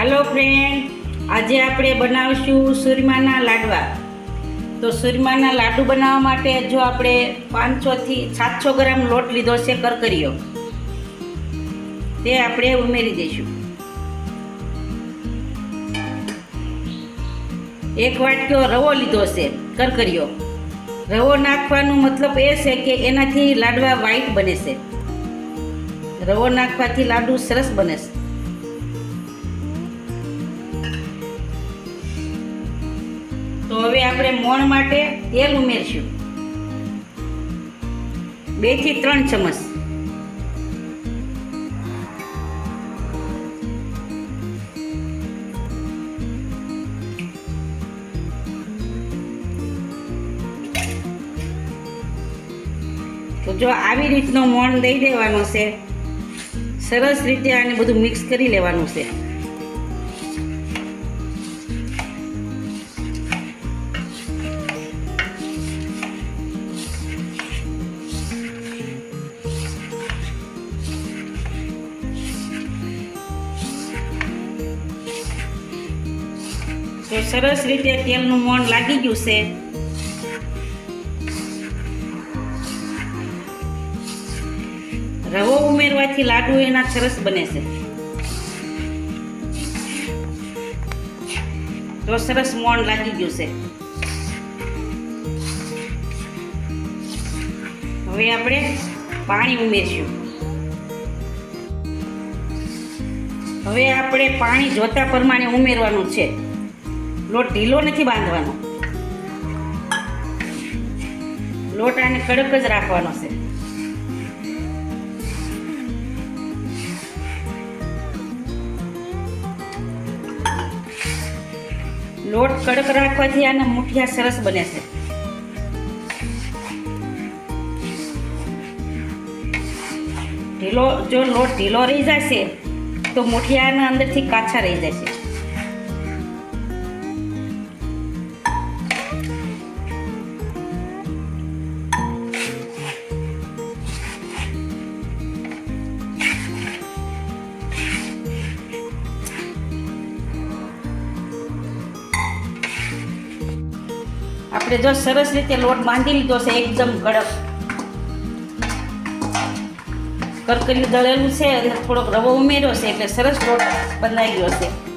હાલો friend આજે આપણે બનાવીશું સુરમાના લાડવા. તો સુરમાના લાડુ બનાવવા માટે જો આપણે પાંચસોથી સાતસો ગ્રામ લોટ લીધો છે કરકરીઓ, તે આપણે ઉમેરી દઈશું. એક વાટક્યો રવો લીધો છે કરકરીઓ. રવો નાખવાનો મતલબ એ છે કે એનાથી લાડવા વ્હાઈટ બને છે. રવો નાખવાથી લાડુ સરસ બને છે. હવે આપણે મોણ માટે તેલ ઉમેરશું. બેથી ત્રણ ચમચ. તો જો આવી રીતનો મોણ દઈ દેવાનો છે. સરસ રીતે આને બધું મિક્સ કરી લેવાનું છે. તો સરસ રીતે તેલનું મોણ લાગી ગયું છે. રવો ઉમેરવાથી લાડુ એના સરસ બને છે. તો સરસ મોણ લાગી ગયું છે. હવે આપણે પાણી ઉમેરશું. હવે આપણે પાણી જોતા પ્રમાણે ઉમેરવાનું છે. લોટ ઢીલો નથી બાંધવાનો. લોટ આને કડક જ રાખવાનો છે. લોટ કડક રાખવાથી આના મુઠિયા સરસ બને છે. ઢીલો, જો લોટ ઢીલો રહી જશે, તો મુઠિયાના અંદરથી કાચા રહી જશે. આપણે જો સરસ રીતે લોટ બાંધી લીધો છે, એકદમ કડક. કરકરિયું દળેલું છે અને થોડોક રવો ઉમેર્યો છે, એટલે સરસ લોટ બંધાઈ ગયો છે.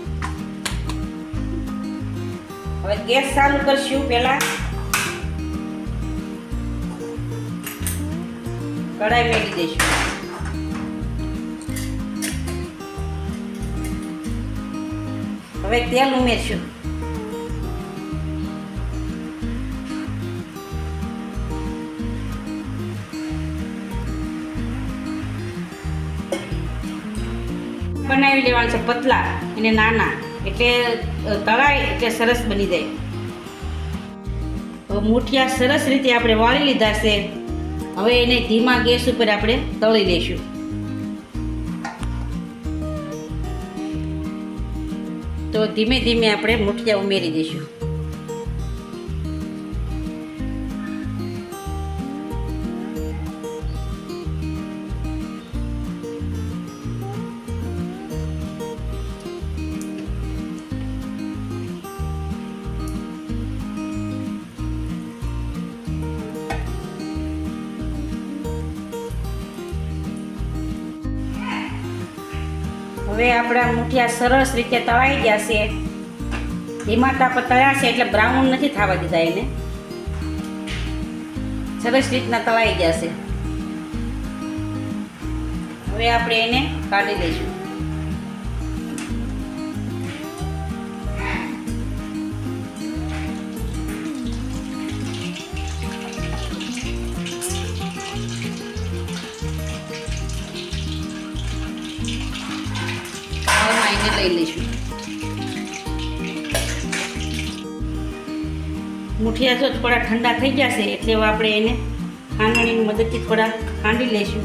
હવે ગેસ ચાલુ કરશું પહેલાં. કઢાઈ મેળવી દઈશું. હવે તેલ ઉમેરશું. બનાવી લેવાનું છે પતલા એને નાના. એટલે તળાય એટલે સરસ બની જાય. મુઠિયા સરસ રીતે આપણે વાળી લીધા છે. હવે એને ધીમા ગેસ ઉપર આપણે તળી લઈશું. તો ધીમે ધીમે આપણે મૂઠિયા ઉમેરી દઈશું. હવે આપણા મૂઠિયા સરસ રીતે તળાઈ ગયા છે. ધીમા તાપ તળ્યા છે એટલે બ્રાઉન નથી થવા દીધા એને. સરસ રીતના તળાઈ ગયા છે. હવે આપણે એને કાઢી લઈશું. મુઠિયા જો થોડા ઠંડા થઈ ગયા છે એટલે આપણે એને ખાંડણીની મદદથી થોડા ખાંડી લઈશું.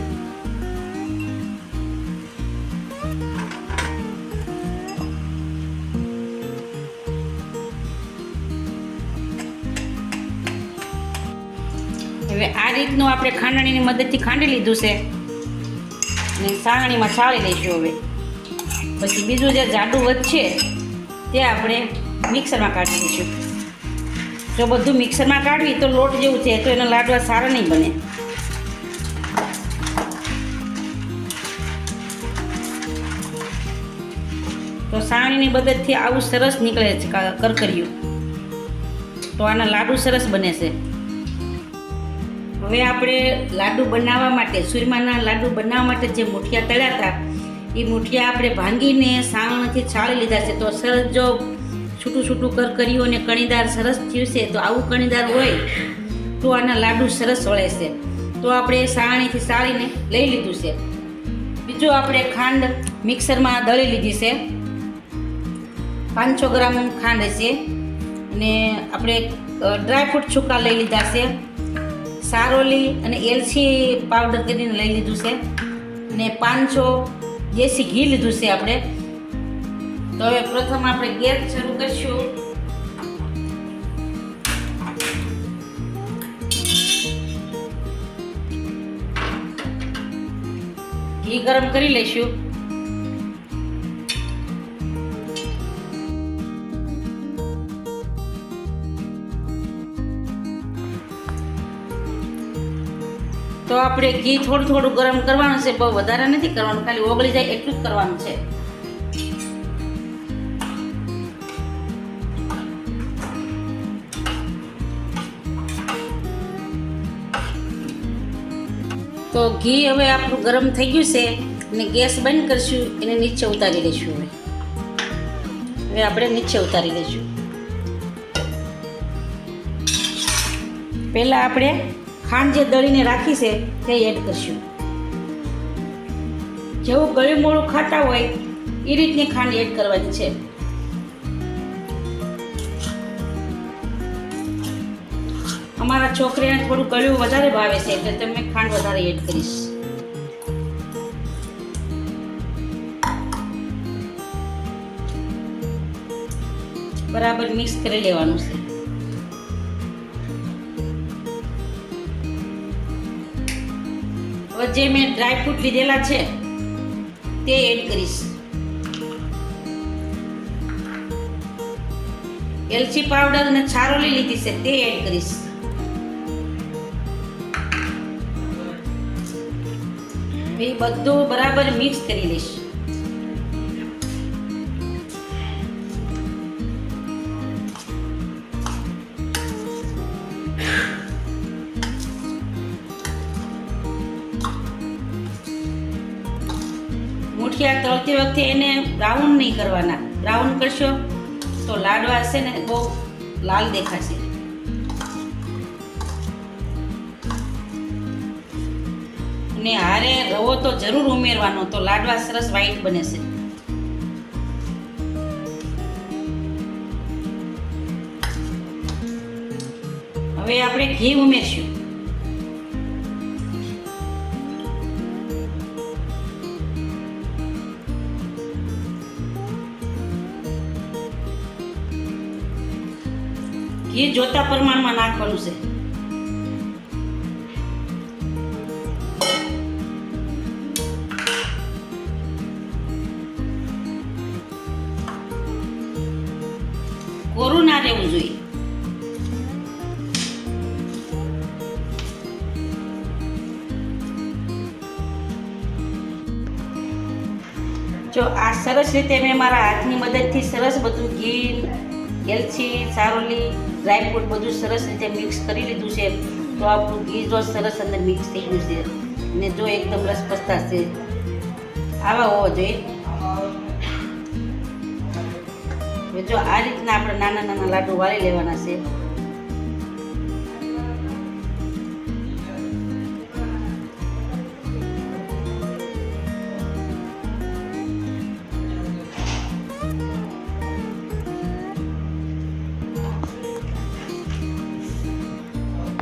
હવે આ રીતનું આપણે ખાંડણીની મદદથી ખાંડી લીધું છે. અને સાણણીમાં છાળી લઈશું હવે. પછી બીજું જે જાડું વધશે, તે આપણે મિક્સરમાં કાઢી દઈશું જો બધું મિક્સરમાં કાઢવી તો લોટ જેવું છે, તો એના લાડવા સારા નહીં બને. તો સાણીની મદદથી આવું સરસ નીકળે છે કરકરિયું તો આના લાડુ સરસ બને છે. હવે આપણે લાડુ બનાવવા માટે, સુરમાના લાડુ બનાવવા માટે જે મુઠિયા તળ્યા હતા, એ મુઠિયા આપણે ભાંગીને સાવણથી છાળી લીધા છે. તો સરસ જો છૂટું છૂટું કરકર્યું અને કણીદાર સરસ થયું છે, તો આવું કણીદાર હોય તો આના લાડુ સરસ વળે છે. તો આપણે સાણીથી સાળીને લઈ લીધું છે. બીજું આપણે ખાંડ મિક્સરમાં દળી લીધી છે. પાંચસો ગ્રામ ખાંડ છે. અને આપણે ડ્રાયફ્રૂટ છૂકા લઈ લીધા છે. સારોલી અને એલચી પાવડર કરીને લઈ લીધું છે. અને પાંચસો દેશી ઘી લીધું છે આપણે. તો હવે પ્રથમ આપણે ગેસ શરૂ કરીશું. ઘી ગરમ કરી લઈશું. તો આપણે ઘી થોડું થોડું ગરમ કરવાનું છે, બહુ વધારે નથી કરવાનું, ખાલી ઓગળી જાય એટલું જ કરવાનું છે. તો ઘી હવે આપણું ગરમ થઈ ગયું છે અને ગેસ બંધ કરશું, એને નીચે ઉતારી લઈશું હવે. હવે આપણે નીચે ઉતારી લઈશું પહેલાં આપણે ખાંડ જે દળીને રાખી છે, તે એડ કરશું. જેવું ગળ્યું મોળું ખાતા હોય એ રીતની ખાંડ એડ કરવાની છે. અમારા છોકરીને થોડું ગળ્યું વધારે ભાવે છે, એટલે તમે ખાંડ વધારે એડ કરીશ. બરાબર મિક્સ કરી લેવાનું છે. હવે જે મેં ડ્રાયફ્રૂટ લીધેલા છે, તે એડ કરીશ. એલચી પાવડર અને છારોલી લીધી છે, તે એડ કરીશ. એ બધું બરાબર મિક્સ કરી લઈશ. મુઠિયા તળતી વખતે એને બ્રાઉન નહીં કરવાના. બ્રાઉન કરશો તો લાડવા હશે ને બહુ લાલ દેખાશે. અને હારે રવો તો જરૂર ઉમેરવાનો, તો લાડવા સરસ વ્હાઈટ બને છે. હવે આપણે ઘી ઉમેરશું. ઘી જોતા પ્રમાણમાં નાખવાનું છે. ના રહેવું જોઈએ? જો આ સરસ રીતે મેં મારા હાથની મદદથી સરસ બધું ઘી, એલચી, સારોલી ડ્રાયફ્રૂટ બધું સરસ રીતે મિક્સ કરી લીધું છે. તો આપણું ઘી જો સરસ અંદર મિક્સ થઈ ગયું છે. અને જો એકદમ રસપસતા છે. આવા હોવા જોઈએ. હવે જો આ રીતના આપણે નાના નાના લાડુ વાળી લેવાના છે.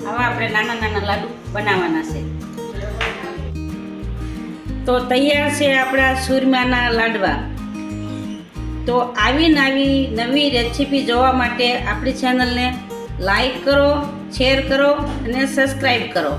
હવે આપણે નાના નાના લાડુ બનાવવાના છે. તો તૈયાર છે આપણા સુરમાના લાડવા. તો આવી નવી નવી રેસીપી જોવા માટે આપણી ચેનલને લાઈક કરો શેર કરો અને સબસ્ક્રાઈબ કરો.